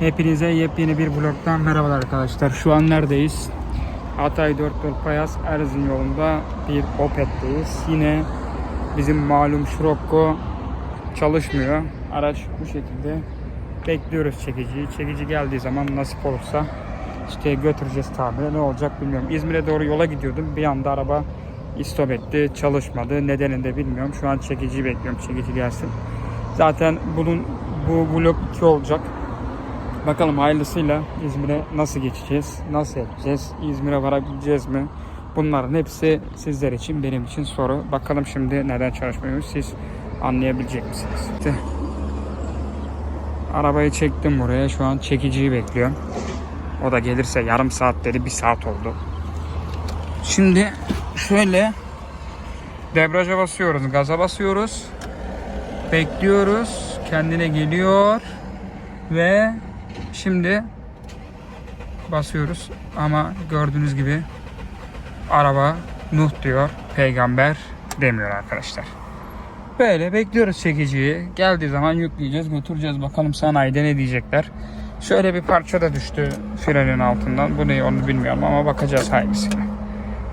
Hepinize yepyeni bir vlogdan merhabalar arkadaşlar. Şu an neredeyiz? Hatay 4 yol Payas Erzin yolunda bir Opet'teyiz. Yine bizim malum Scirocco çalışmıyor. Araç bu şekilde. Bekliyoruz çekiciyi. Çekici geldiği zaman nasip olursa işte götüreceğiz tamire. Ne olacak bilmiyorum. İzmir'e doğru yola gidiyordum. Bir anda araba istop etti. Çalışmadı. Nedenini de bilmiyorum. Şu an çekiciyi bekliyorum. Çekici gelsin. Zaten bunun bu vlog 2 olacak. Bakalım hayırlısıyla İzmir'e nasıl geçeceğiz, nasıl edeceğiz, İzmir'e varabileceğiz mi? Bunların hepsi sizler için, benim için soru. Bakalım şimdi neden çalışmıyoruz, siz anlayabilecek misiniz? İşte, arabayı çektim buraya, şu an çekiciyi bekliyorum. O da gelirse yarım saat dedi, bir saat oldu. Şimdi şöyle debriyaja basıyoruz, gaza basıyoruz. Bekliyoruz, kendine geliyor ve Şimdi basıyoruz ama gördüğünüz gibi araba Nuh diyor, peygamber demiyor arkadaşlar. Böyle bekliyoruz çekiciyi. Geldiği zaman yükleyeceğiz, götüreceğiz. Bakalım sanayide ne diyecekler. Şöyle bir parça da düştü frenin altından. Bu ne onu bilmiyorum ama bakacağız hayırlısıyla.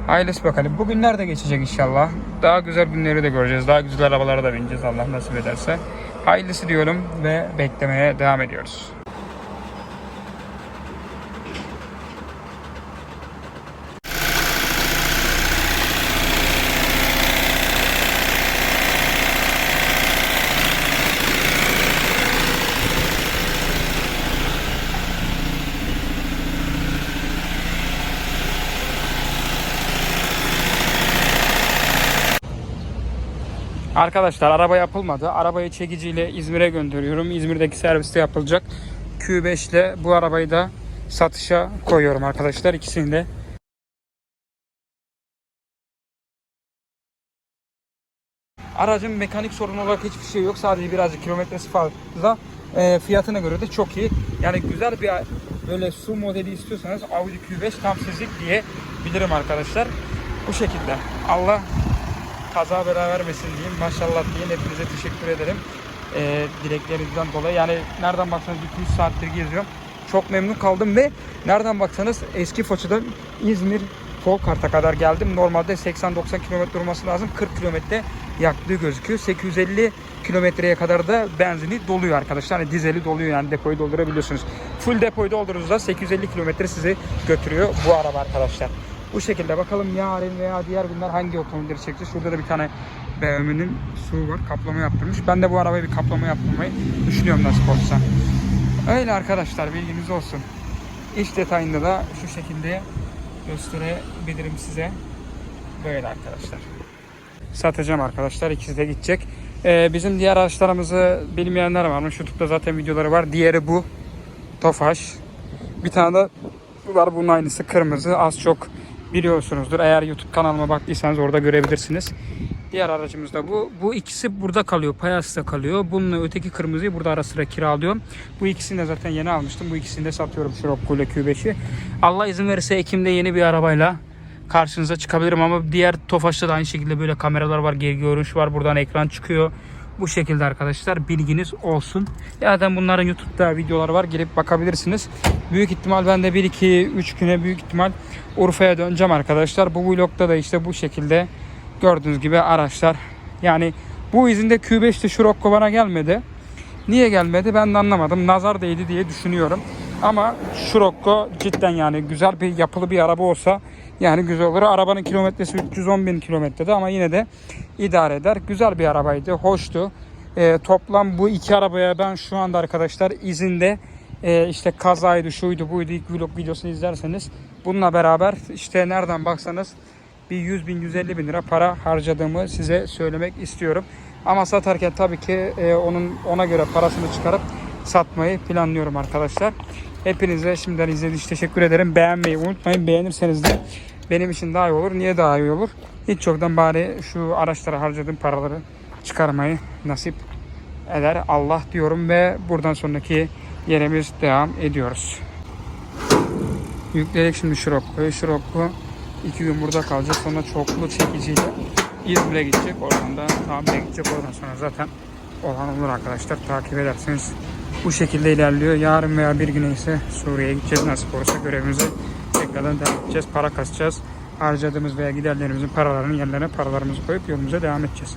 Hayırlısı bakalım. Bugünler de geçecek inşallah. Daha güzel günleri de göreceğiz. Daha güzel arabalara da bineceğiz Allah nasip ederse. Hayırlısı diyorum ve beklemeye devam ediyoruz. Arkadaşlar araba yapılmadı. Arabayı çekiciyle İzmir'e gönderiyorum. İzmir'deki serviste yapılacak. Q5 ile bu arabayı da satışa koyuyorum arkadaşlar. İkisini de Aracın mekanik sorunu olarak hiçbir şey yok. Sadece birazcık kilometresi fazla. E, fiyatına göre de çok iyi. Yani güzel bir böyle su modeli istiyorsanız Audi Q5 tam sizlik diye bilirim arkadaşlar. Bu şekilde. Allah kaza bela vermesin diyeyim. Maşallah diyeyim. Hepinize teşekkür ederim. E, dileklerinizden dolayı. Yani nereden baksanız 200 saattir geziyorum. Çok memnun kaldım ve nereden baksanız eski Foça'dan İzmir Folkart'a kadar geldim. Normalde 80-90 kilometre olması lazım. 40 kilometre yaktığı gözüküyor. 850 kilometreye kadar da benzini doluyor arkadaşlar. Yani dizeli doluyor yani depoyu doldurabiliyorsunuz. Full depoyu doldurduğunuzda 850 kilometre sizi götürüyor bu araba arkadaşlar. Bu şekilde bakalım yarın veya diğer günler hangi otomobilleri çekeceğiz. Şurada da bir tane BMW'nin su var. Kaplama yaptırmış. Ben de bu arabaya bir kaplama yaptırmayı düşünüyorum nasip olursa. Öyle arkadaşlar bilginiz olsun. İç detayında da şu şekilde gösterebilirim size. Böyle arkadaşlar. Satacağım arkadaşlar. İkisi de gidecek. Ee, bizim diğer araçlarımızı bilmeyenler varmış. Youtube'da zaten videoları var. Diğeri bu. Tofaş. Bir tane de var bunun aynısı kırmızı. Az çok biliyorsunuzdur. Eğer YouTube kanalıma baktıysanız orada görebilirsiniz. Diğer aracımız da bu. Bu ikisi burada kalıyor. Payas'ta kalıyor. Bununla öteki kırmızıyı burada ara sıra kiralıyorum. Bu ikisini de zaten yeni almıştım. Bu ikisini de satıyorum Scirocco ile Q5'i. Allah izin verirse Ekim'de yeni bir arabayla karşınıza çıkabilirim ama diğer Tofaş'ta da aynı şekilde böyle kameralar var, geri görünüş var. Buradan ekran çıkıyor. Bu şekilde arkadaşlar bilginiz olsun. Zaten bunların YouTube'da videoları var. Girip bakabilirsiniz. Büyük ihtimal ben de 1-2-3 güne büyük ihtimal Urfa'ya döneceğim arkadaşlar. Bu vlogda da işte bu şekilde gördüğünüz gibi araçlar. Yani bu izinde Q5'te Scirocco bana gelmedi. Niye gelmedi ben de anlamadım. Nazar değdi diye düşünüyorum. Ama Scirocco cidden yani güzel bir yapılı bir araba olsa yani güzel olur. Arabanın kilometresi 310 bin kilometrede ama yine de idare eder. Güzel bir arabaydı. Hoştu. Ee, toplam bu iki arabaya ben şu anda arkadaşlar izinde e, işte kazaydı şuydu buydu ilk vlog videosunu izlerseniz bununla beraber işte nereden baksanız bir 100 bin 150 bin lira para harcadığımı size söylemek istiyorum. Ama satarken tabii ki e, onun ona göre parasını çıkarıp satmayı planlıyorum arkadaşlar. Hepinize şimdiden izlediğiniz için teşekkür ederim. Beğenmeyi unutmayın. Beğenirseniz de benim için daha iyi olur. Niye daha iyi olur? Hiç çoktan bari şu araçlara harcadığım paraları çıkarmayı nasip eder Allah diyorum ve buradan sonraki yerimiz devam ediyoruz. Yükledik şimdi Scirocco'yu. Scirocco iki gün burada kalacak. Sonra çoklu çekiciyle İzmir'e gidecek. Oradan da tamire gidecek. Oradan sonra zaten olan olur arkadaşlar. Takip ederseniz bu şekilde ilerliyor. Yarın veya bir güne ise Suriye'ye gideceğiz. Nasip olursa görevimize tekrardan devam edeceğiz. Para kasacağız. Harcadığımız veya giderlerimizin paralarını yerlerine paralarımızı koyup yolumuza devam edeceğiz.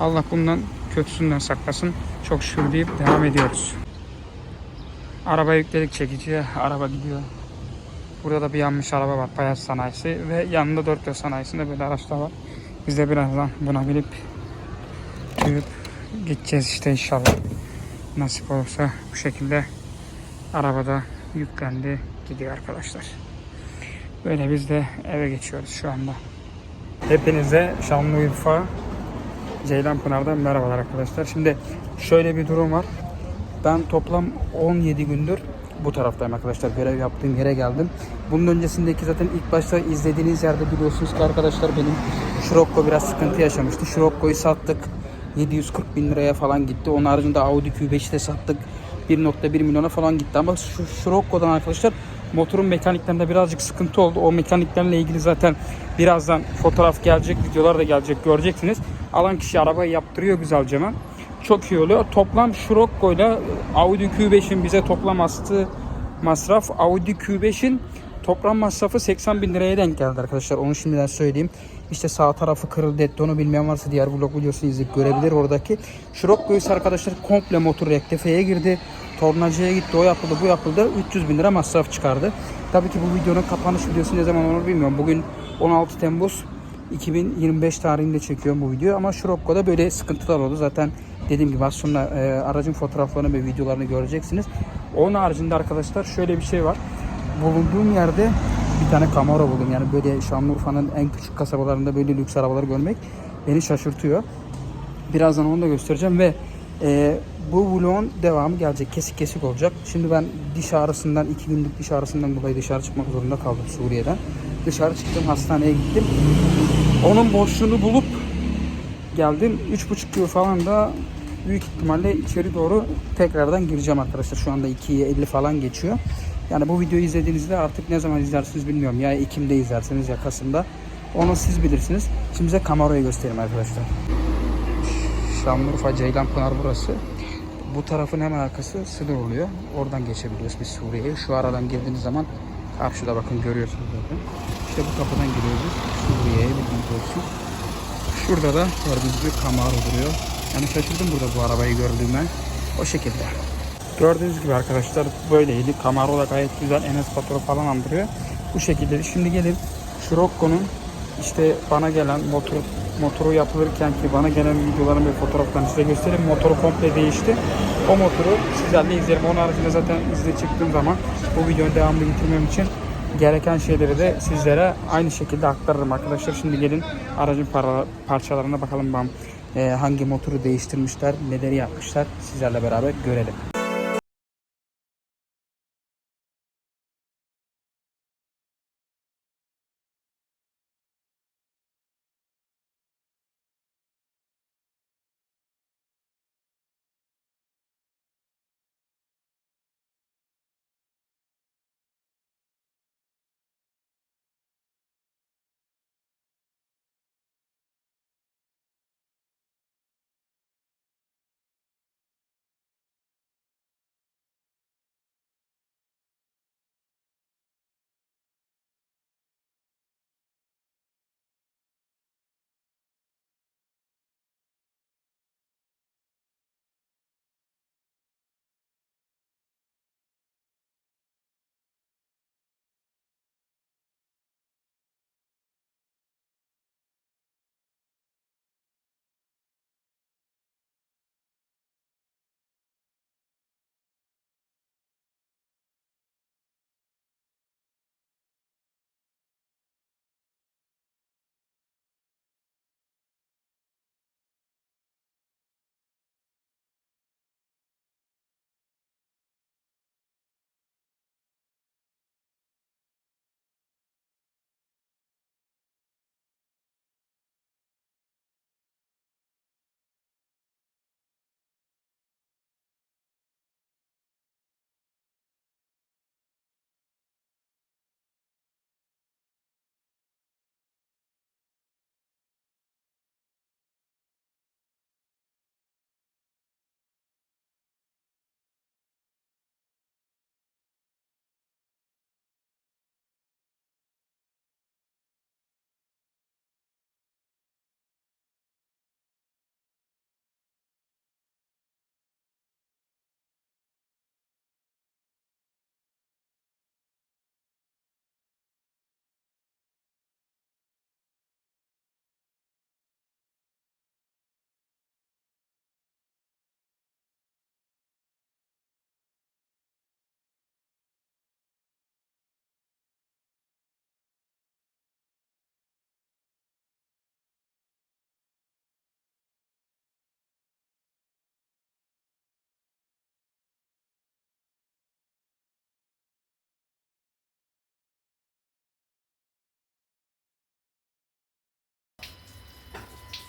Allah bundan kötüsünden saklasın. Çok şükür deyip devam ediyoruz. Araba yükledik çekiciye. Araba gidiyor. Burada da bir yanmış araba var. Payas sanayisi ve yanında dört yol sanayisinde böyle araçlar var. Biz de birazdan buna binip yürüp gideceğiz işte inşallah. Nasip olursa bu şekilde arabada yüklendi gidiyor arkadaşlar. Böyle biz de eve geçiyoruz şu anda. Hepinize Şanlıurfa Ceylanpınar'dan merhabalar arkadaşlar. Şimdi şöyle bir durum var. Ben toplam 17 gündür bu taraftayım arkadaşlar. Görev yaptığım yere geldim. Bunun öncesindeki zaten ilk başta izlediğiniz yerde biliyorsunuz ki arkadaşlar benim Scirocco biraz sıkıntı yaşamıştı. Scirocco'yu sattık. 740 bin liraya falan gitti. Onun haricinde Audi Q5'i de sattık. 1.1 milyona falan gitti. Ama şu Scirocco'dan arkadaşlar motorun mekaniklerinde birazcık sıkıntı oldu. O mekaniklerle ilgili zaten birazdan fotoğraf gelecek, videolar da gelecek göreceksiniz. Alan kişi arabayı yaptırıyor güzelce hemen. Çok iyi oluyor. Toplam Scirocco ile Audi Q5'in bize toplam astığı masraf Audi Q5'in toplam masrafı 80 bin liraya denk geldi arkadaşlar. Onu şimdiden söyleyeyim. İşte sağ tarafı kırıldı etti. Onu bilmeyen varsa diğer vlog videosunu izleyip görebilir oradaki. Scirocco ise arkadaşlar komple motor rektifeye girdi. Tornacıya gitti. O yapıldı bu yapıldı. 300 bin lira masraf çıkardı. Tabii ki bu videonun kapanış videosu ne zaman olur bilmiyorum. Bugün 16 Temmuz 2025 tarihinde çekiyorum bu videoyu ama Scirocco'da böyle sıkıntılar oldu. Zaten dediğim gibi az sonra e, aracın fotoğraflarını ve videolarını göreceksiniz. Onun haricinde arkadaşlar şöyle bir şey var. Bulunduğum yerde bir tane Camaro buldum. Yani böyle Şanlıurfa'nın en küçük kasabalarında böyle lüks arabalar görmek beni şaşırtıyor. Birazdan onu da göstereceğim ve e, bu vlogun devamı gelecek. Kesik kesik olacak. Şimdi ben diş ağrısından, iki günlük diş ağrısından dolayı dışarı çıkmak zorunda kaldım Suriye'den. Dışarı çıktım, hastaneye gittim. Onun boşluğunu bulup geldim. Üç buçuk yıl falan da büyük ihtimalle içeri doğru tekrardan gireceğim arkadaşlar. Şu anda 2'ye 50 falan geçiyor. Yani bu videoyu izlediğinizde artık ne zaman izlersiniz bilmiyorum. Ya Ekim'de izlerseniz ya Kasım'da. Onu siz bilirsiniz. Şimdi size Camaro'yu göstereyim arkadaşlar. Şanlıurfa Ceylanpınar burası. Bu tarafın hemen arkası sınır oluyor. Oradan geçebiliyoruz biz Suriye'ye. Şu aradan girdiğiniz zaman karşıda bakın görüyorsunuz zaten. İşte bu kapıdan giriyoruz Suriye'ye bildiğiniz olsun. Şurada da gördüğünüz gibi Camaro duruyor. Yani şaşırdım burada bu arabayı gördüğümden. O şekilde. Gördüğünüz gibi arkadaşlar böyleydi. Camaro da gayet güzel. Enes Batur'u falan andırıyor. Bu şekilde. Şimdi gelin Scirocco'nun işte bana gelen motor motoru yapılırken ki bana gelen videoların ve fotoğraflarını size göstereyim. Motoru komple değişti. O motoru sizlerle izlerim. Onun haricinde zaten izle çıktığım zaman bu videonun devamını getirmem için gereken şeyleri de sizlere aynı şekilde aktarırım arkadaşlar. Şimdi gelin aracın para, parçalarına bakalım ben e, hangi motoru değiştirmişler, neleri yapmışlar sizlerle beraber görelim.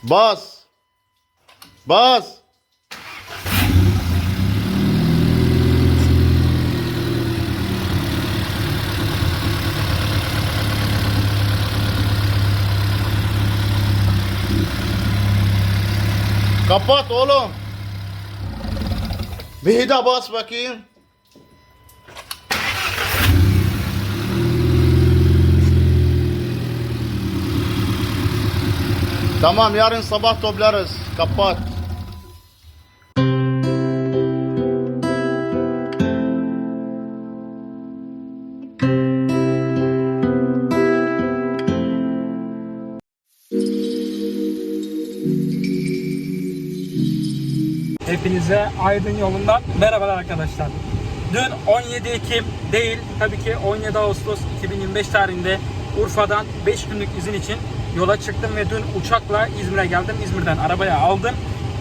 Bas. Bas. Kapat oğlum. Bir daha bas bakayım. Tamam yarın sabah toplarız. Kapat. Hepinize Aydın yolundan merhabalar arkadaşlar. Dün 17 Ekim değil tabii ki 17 Ağustos 2025 tarihinde Urfa'dan 5 günlük izin için yola çıktım ve dün uçakla İzmir'e geldim. İzmir'den arabaya aldım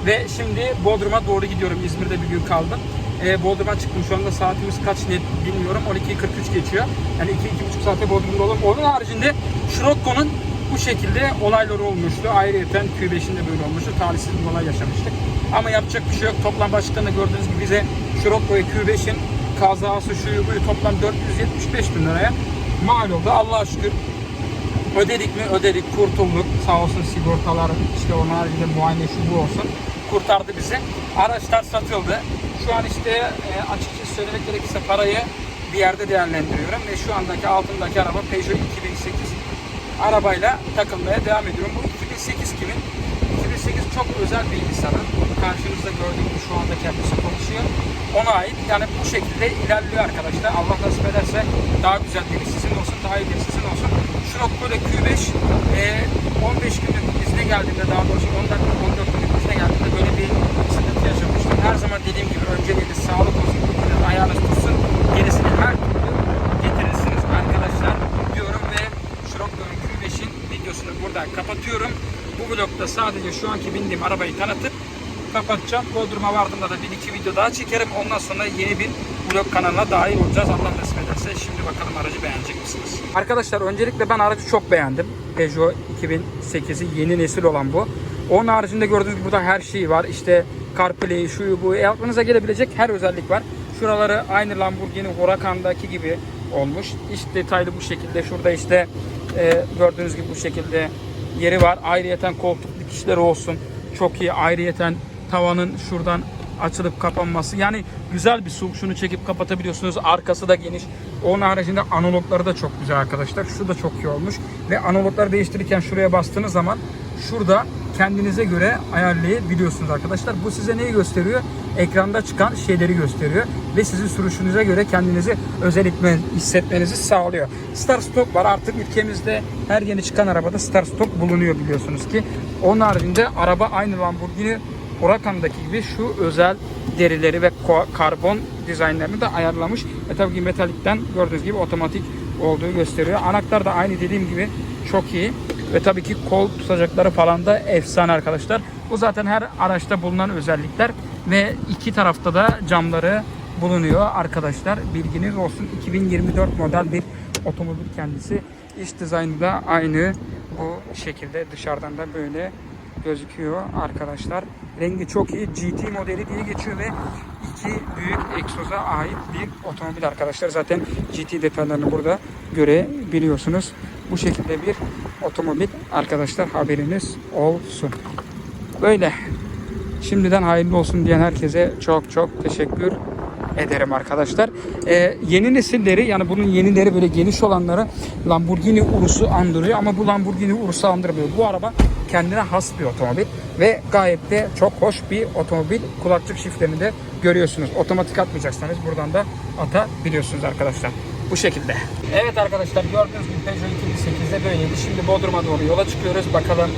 ve şimdi Bodrum'a doğru gidiyorum. İzmir'de bir gün kaldım. Ee, Bodrum'a çıktım. Şu anda saatimiz kaç net bilmiyorum. 12.43 geçiyor. Yani 2-2,5 saate Bodrum'da olalım. Onun haricinde Scirocco'nun bu şekilde olayları olmuştu. Ayrıyeten Q5'in de böyle olmuştu. Talihsiz bir olay yaşamıştık. Ama yapacak bir şey yok. Toplam başlıklarında gördüğünüz gibi bize Scirocco ve Q5'in kazası şuyu buyu toplam 475 bin liraya mal oldu. Allah'a şükür ödedik mi ödedik kurtulduk. Sağ olsun sigortalar işte onun haricinde muayene şu bu olsun kurtardı bizi. Araçlar satıldı. Şu an işte e, açıkçası söylemek gerekirse parayı bir yerde değerlendiriyorum ve şu andaki altındaki araba Peugeot 2008 arabayla takılmaya devam ediyorum. Bu 2008 kimin? 2008 çok özel bir insanın. Karşınızda gördüğünüz şu anda kendisi konuşuyor. Ona ait. Yani bu şekilde ilerliyor arkadaşlar. Allah nasip ederse daha güzel biri sizin olsun, daha iyi biri sizin olsun. Scirocco'da Q5 e, 15 günlük izne geldiğimde daha doğrusu 10 dakika 14 günlük izne geldiğimde böyle bir sıkıntı yaşamıştım. Her zaman dediğim gibi önceliğiniz sağlık olsun, ayağınız tutsun. Gerisini her türlü getirirsiniz arkadaşlar diyorum ve Scirocco'nun Q5'in videosunu burada kapatıyorum. Bu vlogda sadece şu anki bindiğim arabayı tanıtıp kapatacağım. Bodrum'a vardığımda da bir iki video daha çekerim. Ondan sonra yeni bir vlog kanalına dahil olacağız. Allah nasip ederse. Şimdi bakalım aracı beğenecek misiniz? Arkadaşlar öncelikle ben aracı çok beğendim. Peugeot 2008'i yeni nesil olan bu. Onun haricinde gördüğünüz burada her şey var. İşte CarPlay, şu bu. E, aklınıza gelebilecek her özellik var. Şuraları aynı Lamborghini Huracan'daki gibi olmuş. İç detaylı bu şekilde. Şurada işte e, gördüğünüz gibi bu şekilde yeri var. Ayrıyeten koltuk dikişleri olsun. Çok iyi. Ayrıyeten tavanın şuradan açılıp kapanması. Yani güzel bir su. Şunu çekip kapatabiliyorsunuz. Arkası da geniş. Onun haricinde analogları da çok güzel arkadaşlar. Şu da çok iyi olmuş. Ve analogları değiştirirken şuraya bastığınız zaman şurada kendinize göre ayarlayabiliyorsunuz arkadaşlar. Bu size neyi gösteriyor? Ekranda çıkan şeyleri gösteriyor ve sizin sürüşünüze göre kendinizi özel etme- hissetmenizi sağlıyor. Star Stop var artık ülkemizde her yeni çıkan arabada Star Stop bulunuyor biliyorsunuz ki. Onun haricinde araba aynı Lamborghini Huracan'daki gibi şu özel derileri ve karbon dizaynlarını da ayarlamış. Ve tabii ki metalikten gördüğünüz gibi otomatik olduğu gösteriyor. Anahtar da aynı dediğim gibi çok iyi. Ve tabii ki kol tutacakları falan da efsane arkadaşlar. Bu zaten her araçta bulunan özellikler ve iki tarafta da camları bulunuyor arkadaşlar. Bilginiz olsun 2024 model bir otomobil kendisi. İç dizaynı da aynı bu şekilde dışarıdan da böyle gözüküyor arkadaşlar. Rengi çok iyi. GT modeli diye geçiyor ve iki büyük egzoza ait bir otomobil arkadaşlar. Zaten GT detaylarını burada görebiliyorsunuz. Bu şekilde bir otomobil arkadaşlar haberiniz olsun. Böyle. Şimdiden hayırlı olsun diyen herkese çok çok teşekkür ederim arkadaşlar. Ee, yeni nesilleri yani bunun yenileri böyle geniş olanları Lamborghini Urus'u andırıyor ama bu Lamborghini Urus'u andırmıyor. Bu araba kendine has bir otomobil ve gayet de çok hoş bir otomobil. Kulaklık şifrelerini de görüyorsunuz. Otomatik atmayacaksanız buradan da atabiliyorsunuz arkadaşlar. Bu şekilde. Evet arkadaşlar gördüğünüz gibi Peugeot 2008'de böyleydi. Şimdi Bodrum'a doğru yola çıkıyoruz. Bakalım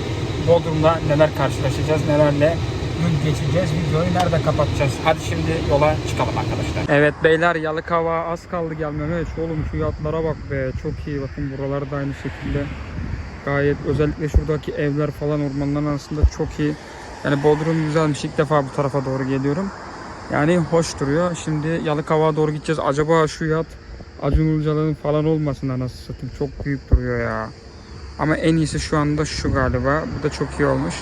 Bodrum'da neler karşılaşacağız, nelerle gün geçeceğiz. Videoyu nerede kapatacağız? Hadi şimdi yola çıkalım arkadaşlar. Evet beyler Yalıkava az kaldı gelmeme. Oğlum şu yatlara bak be. Çok iyi bakın buralar da aynı şekilde. Gayet özellikle şuradaki evler falan ormanların arasında çok iyi. Yani Bodrum güzelmiş. İlk defa bu tarafa doğru geliyorum. Yani hoş duruyor. Şimdi Yalıkavak'a doğru gideceğiz. Acaba şu yat Acun Ilıcalı'nın falan olmasın nasıl satayım. Çok büyük duruyor ya. Ama en iyisi şu anda şu galiba. Bu da çok iyi olmuş.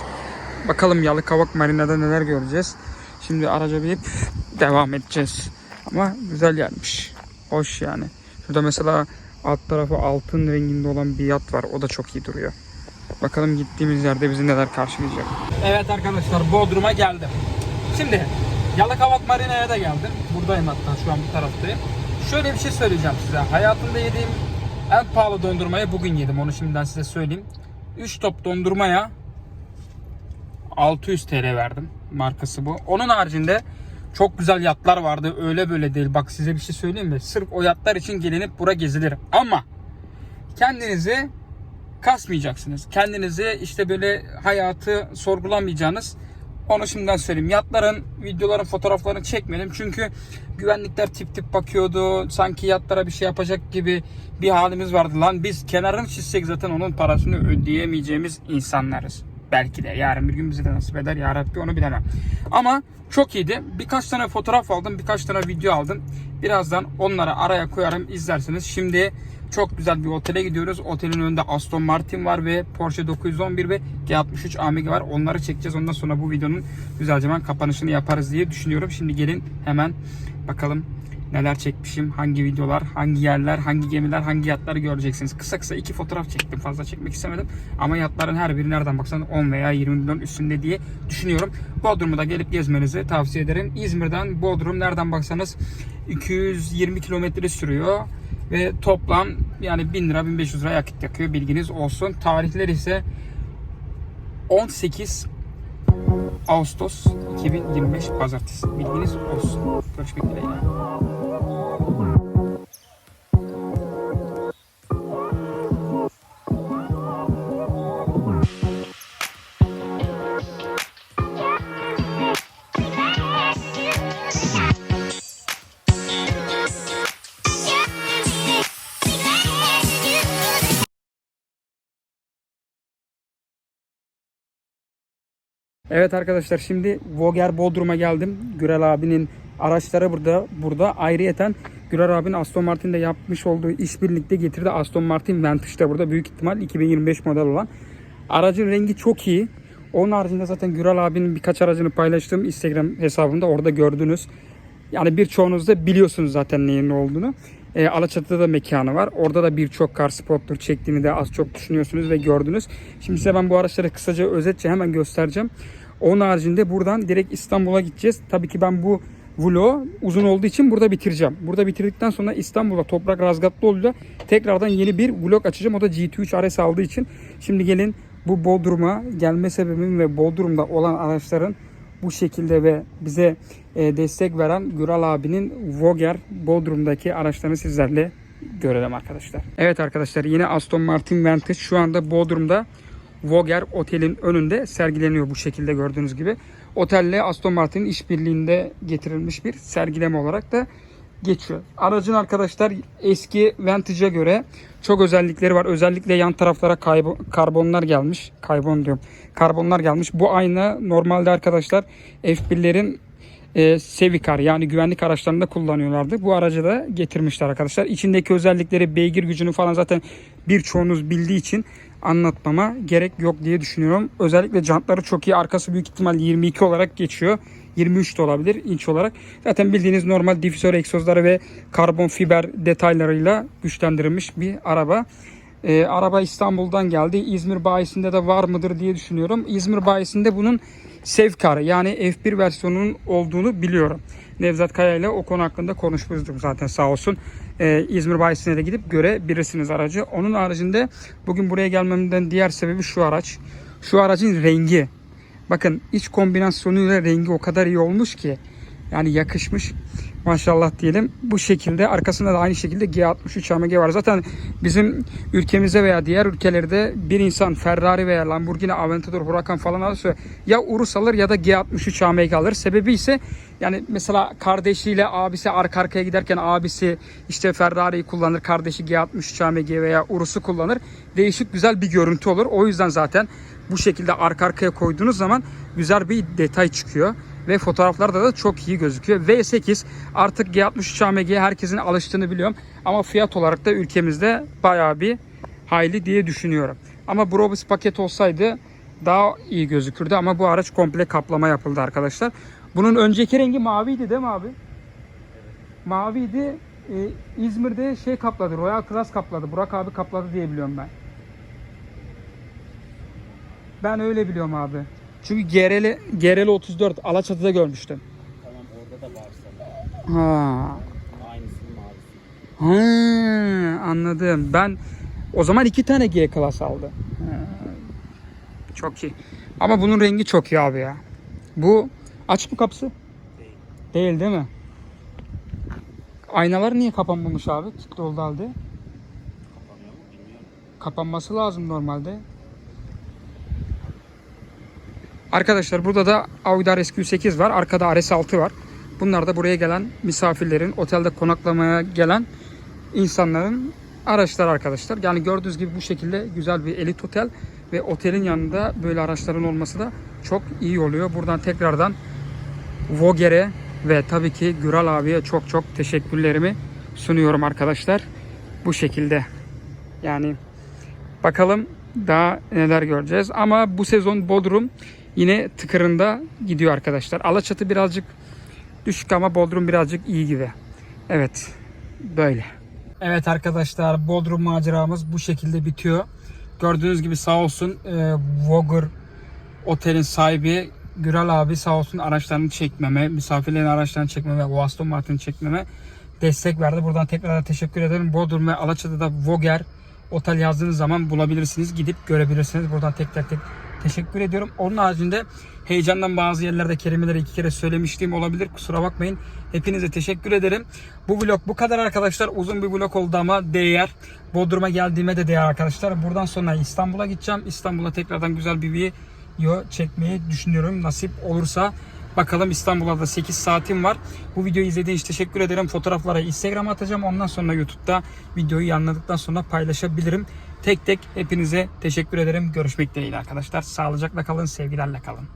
Bakalım Yalıkavak Marina'da neler göreceğiz. Şimdi araca binip devam edeceğiz. Ama güzel yermiş. Hoş yani. Şurada mesela alt tarafı altın renginde olan bir yat var. O da çok iyi duruyor. Bakalım gittiğimiz yerde bizi neler karşılayacak. Evet arkadaşlar Bodrum'a geldim. Şimdi Yalıkavak Marina'ya da geldim. Buradayım hatta şu an bu taraftayım. Şöyle bir şey söyleyeceğim size. Hayatımda yediğim en pahalı dondurmayı bugün yedim. Onu şimdiden size söyleyeyim. 3 top dondurmaya 600 TL verdim. Markası bu. Onun haricinde çok güzel yatlar vardı. Öyle böyle değil. Bak size bir şey söyleyeyim mi? Sırf o yatlar için gelinip bura gezilir. Ama kendinizi kasmayacaksınız. Kendinizi işte böyle hayatı sorgulamayacağınız onu şimdiden söyleyeyim. Yatların, videoların, fotoğraflarını çekmedim. Çünkü güvenlikler tip tip bakıyordu. Sanki yatlara bir şey yapacak gibi bir halimiz vardı. Lan biz kenarını çizsek zaten onun parasını ödeyemeyeceğimiz insanlarız. Belki de yarın bir gün bize de nasip eder. Ya Rabbi onu bilemem. Ama çok iyiydi. Birkaç tane fotoğraf aldım. Birkaç tane video aldım. Birazdan onları araya koyarım izlersiniz. Şimdi çok güzel bir otele gidiyoruz. Otelin önünde Aston Martin var ve Porsche 911 ve G63 AMG var. Onları çekeceğiz. Ondan sonra bu videonun güzelce hemen kapanışını yaparız diye düşünüyorum. Şimdi gelin hemen bakalım neler çekmişim, hangi videolar, hangi yerler, hangi gemiler, hangi yatları göreceksiniz. Kısa kısa iki fotoğraf çektim. Fazla çekmek istemedim. Ama yatların her biri nereden baksan 10 veya 20 milyon üstünde diye düşünüyorum. Bodrum'u da gelip gezmenizi tavsiye ederim. İzmir'den Bodrum nereden baksanız 220 kilometre sürüyor ve toplam yani 1000 lira 1500 lira yakıt yakıyor bilginiz olsun. Tarihler ise 18 Ağustos 2025 Pazartesi. Bilginiz olsun. Görüşmek dileğiyle. Evet arkadaşlar şimdi Voger Bodrum'a geldim. Gürel abinin araçları burada. Burada ayrıyeten Gürel abinin Aston Martin'de yapmış olduğu işbirlikte getirdi. Aston Martin Vantage de burada büyük ihtimal 2025 model olan. Aracın rengi çok iyi. Onun haricinde zaten Gürel abinin birkaç aracını paylaştığım Instagram hesabımda orada gördünüz. Yani birçoğunuz da biliyorsunuz zaten neyin ne olduğunu. E, Alaçatı'da da mekanı var. Orada da birçok kar spottur çektiğini de az çok düşünüyorsunuz ve gördünüz. Şimdi size ben bu araçları kısaca özetçe hemen göstereceğim. Onun haricinde buradan direkt İstanbul'a gideceğiz. Tabii ki ben bu vlogu uzun olduğu için burada bitireceğim. Burada bitirdikten sonra İstanbul'a Toprak Razgatlıoğlu'yla tekrardan yeni bir vlog açacağım. O da GT3 RS aldığı için. Şimdi gelin bu Bodrum'a gelme sebebim ve Bodrum'da olan araçların bu şekilde ve bize e, destek veren Güral abinin Voger Bodrum'daki araçlarını sizlerle görelim arkadaşlar. Evet arkadaşlar yine Aston Martin Vantage şu anda Bodrum'da Voger Otel'in önünde sergileniyor bu şekilde gördüğünüz gibi. Otelle Aston Martin'in işbirliğinde getirilmiş bir sergileme olarak da geçiyor. Aracın arkadaşlar eski Vantage'a göre çok özellikleri var. Özellikle yan taraflara kaybo- karbonlar gelmiş. Karbon diyorum. Karbonlar gelmiş. Bu ayna normalde arkadaşlar F1'lerin e, Sevicar yani güvenlik araçlarında kullanıyorlardı. Bu aracı da getirmişler arkadaşlar. İçindeki özellikleri beygir gücünü falan zaten birçoğunuz bildiği için anlatmama gerek yok diye düşünüyorum. Özellikle jantları çok iyi. Arkası büyük ihtimal 22 olarak geçiyor. 23 de olabilir inç olarak. Zaten bildiğiniz normal difüzör egzozları ve karbon fiber detaylarıyla güçlendirilmiş bir araba. Ee, araba İstanbul'dan geldi. İzmir bayisinde de var mıdır diye düşünüyorum. İzmir bayisinde bunun Sevkar yani F1 versiyonunun olduğunu biliyorum. Nevzat Kaya ile o konu hakkında konuşmuştuk zaten sağ olsun. Ee, İzmir bayisine de gidip görebilirsiniz aracı. Onun haricinde bugün buraya gelmemden diğer sebebi şu araç. Şu aracın rengi. Bakın iç kombinasyonuyla rengi o kadar iyi olmuş ki. Yani yakışmış. Maşallah diyelim. Bu şekilde arkasında da aynı şekilde G63 AMG var. Zaten bizim ülkemizde veya diğer ülkelerde bir insan Ferrari veya Lamborghini Aventador Huracan falan alırsa ya Urus alır ya da G63 AMG alır. Sebebi ise yani mesela kardeşiyle abisi arka arkaya giderken abisi işte Ferrari'yi kullanır. Kardeşi G63 AMG veya Urus'u kullanır. Değişik güzel bir görüntü olur. O yüzden zaten bu şekilde arka arkaya koyduğunuz zaman güzel bir detay çıkıyor ve fotoğraflarda da çok iyi gözüküyor. V8 artık G63 AMG'ye herkesin alıştığını biliyorum ama fiyat olarak da ülkemizde bayağı bir hayli diye düşünüyorum. Ama Brobus paket olsaydı daha iyi gözükürdü ama bu araç komple kaplama yapıldı arkadaşlar. Bunun önceki rengi maviydi değil mi abi? Maviydi. Ee, İzmir'de şey kapladı. Royal Class kapladı. Burak abi kapladı diye biliyorum ben. Ben öyle biliyorum abi. Çünkü GRL, GRL 34 Alaçatı'da görmüştüm. Tamam orada da sana. Ha. Aynısının mavisi. Ha, anladım. Ben o zaman iki tane G klas aldı. Ha, Çok iyi. Ama bunun rengi çok iyi abi ya. Bu aç mı kapısı? Değil. Değil değil mi? Aynalar niye kapanmamış abi? Kilitli oldu halde. Kapanması lazım normalde. Arkadaşlar burada da Audi RS8 var. Arkada RS6 var. Bunlar da buraya gelen misafirlerin, otelde konaklamaya gelen insanların araçlar arkadaşlar. Yani gördüğünüz gibi bu şekilde güzel bir elit otel ve otelin yanında böyle araçların olması da çok iyi oluyor. Buradan tekrardan Voger'e ve tabii ki Güral abiye çok çok teşekkürlerimi sunuyorum arkadaşlar. Bu şekilde. Yani Bakalım daha neler göreceğiz. Ama bu sezon Bodrum yine tıkırında gidiyor arkadaşlar. Alaçatı birazcık düşük ama Bodrum birazcık iyi gibi. Evet. Böyle. Evet arkadaşlar Bodrum maceramız bu şekilde bitiyor. Gördüğünüz gibi sağ olsun e, Vogur otelin sahibi Güral abi sağ olsun araçlarını çekmeme, misafirlerin araçlarını çekmeme, o Aston Martin'i çekmeme destek verdi. Buradan tekrar teşekkür ederim. Bodrum ve Alaçatı'da Voger otel yazdığınız zaman bulabilirsiniz. Gidip görebilirsiniz. Buradan tek tek tek teşekkür ediyorum. Onun haricinde heyecandan bazı yerlerde kelimeleri iki kere söylemişliğim olabilir. Kusura bakmayın. Hepinize teşekkür ederim. Bu vlog bu kadar arkadaşlar. Uzun bir vlog oldu ama değer. Bodrum'a geldiğime de değer arkadaşlar. Buradan sonra İstanbul'a gideceğim. İstanbul'a tekrardan güzel bir video çekmeyi düşünüyorum. Nasip olursa Bakalım İstanbul'a da 8 saatim var. Bu videoyu izlediğiniz için teşekkür ederim. Fotoğraflara Instagram'a atacağım. Ondan sonra YouTube'da videoyu yayınladıktan sonra paylaşabilirim. Tek tek hepinize teşekkür ederim. Görüşmek dileğiyle arkadaşlar. Sağlıcakla kalın, sevgilerle kalın.